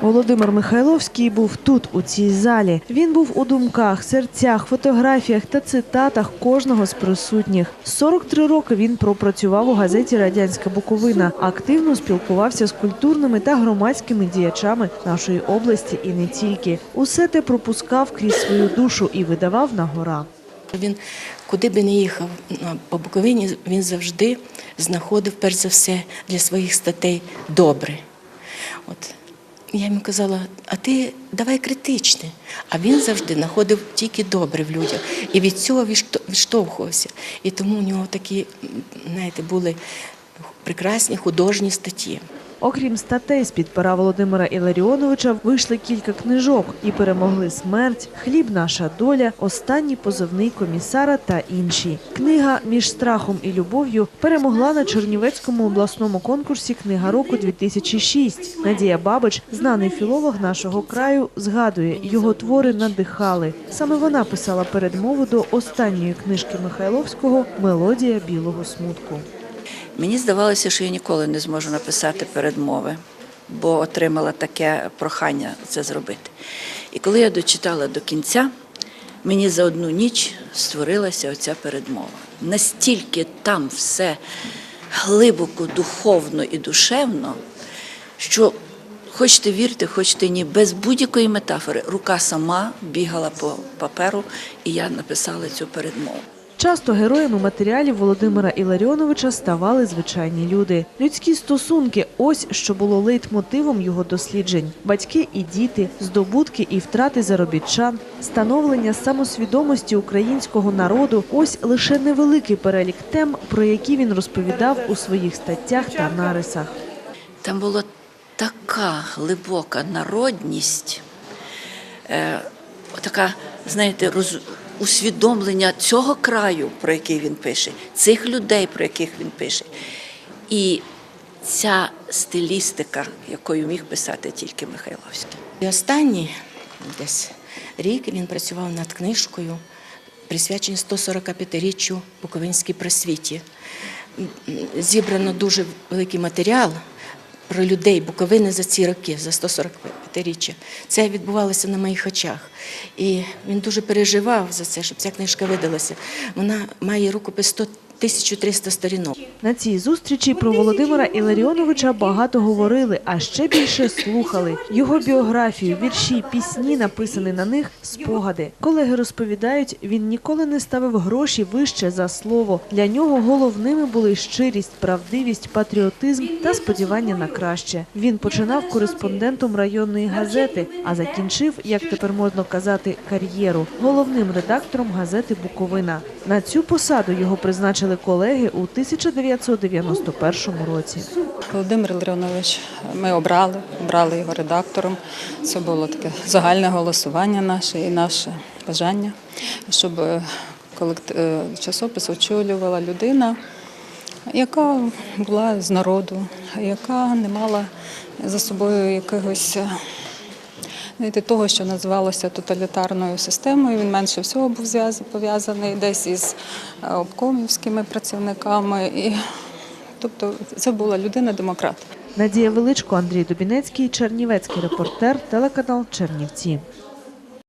Володимир Михайловський був тут, у цій залі. Він був у думках, серцях, фотографіях та цитатах кожного з присутніх. 43 роки він пропрацював у газеті Радянська Буковина. Активно спілкувався з культурними та громадськими діячами нашої області і не тільки. Усе те пропускав крізь свою душу і видавав на гора. Він куди би не їхав по Буковині, він завжди знаходив, перш за все, для своїх статей добре. От. Я йому казала, а ти давай критичне. А він завжди знаходив тільки добре в людях. І від цього відшто- відштовхувався. І тому у нього такі, знаєте, були прекрасні художні статті. Окрім статей з під пера Володимира Іларіоновича, вийшли кілька книжок і перемогли смерть, хліб, наша доля, останній позивний комісара та інші. Книга між страхом і любов'ю перемогла на Чернівецькому обласному конкурсі Книга року 2006. Надія Бабич, знаний філолог нашого краю, згадує, його твори надихали. Саме вона писала передмову до останньої книжки Михайловського Мелодія білого смутку. Мені здавалося, що я ніколи не зможу написати передмови, бо отримала таке прохання це зробити. І коли я дочитала до кінця, мені за одну ніч створилася оця передмова. Настільки там все глибоко, духовно і душевно, що хочете вірте, хочете ні, без будь-якої метафори, рука сама бігала по паперу, і я написала цю передмову. Часто героями матеріалів Володимира Іларіоновича ставали звичайні люди. Людські стосунки ось що було лейтмотивом його досліджень: батьки і діти, здобутки і втрати заробітчан, становлення самосвідомості українського народу ось лише невеликий перелік тем, про які він розповідав у своїх статтях та нарисах. Там була така глибока народність, е, така, знаєте, роз, усвідомлення цього краю, про який він пише, цих людей, про яких він пише. І ця стилістика, якою міг писати тільки Михайловський. І останній десь рік він працював над книжкою, присвяченою 145-річчю Буковинській просвіті. Зібрано дуже великий матеріал про людей Буковини за ці роки, за 145-річчя. Це відбувалося на моїх очах. І він дуже переживав за це, щоб ця книжка видалася. Вона має рукопис 100 1300 сторінок. На цій зустрічі про Володимира Іларіоновича багато говорили, а ще більше слухали. Його біографію, вірші, пісні, написані на них, спогади. Колеги розповідають, він ніколи не ставив гроші вище за слово. Для нього головними були щирість, правдивість, патріотизм та сподівання на краще. Він починав кореспондентом районної газети, а закінчив, як тепер можна казати, кар'єру головним редактором газети Буковина. На цю посаду його призначили колеги у 1991 році. Володимир Леонович ми обрали, обрали його редактором. Це було таке загальне голосування наше і наше бажання, щоб е, е, часопис очолювала людина, яка була з народу, яка не мала за собою якогось. Знаєте, того, що називалося тоталітарною системою, він менше всього був пов'язаний десь із е, обкомівськими працівниками. І, тобто це була людина-демократ. Надія Величко, Андрій Дубінецький, Чернівецький репортер, телеканал Чернівці.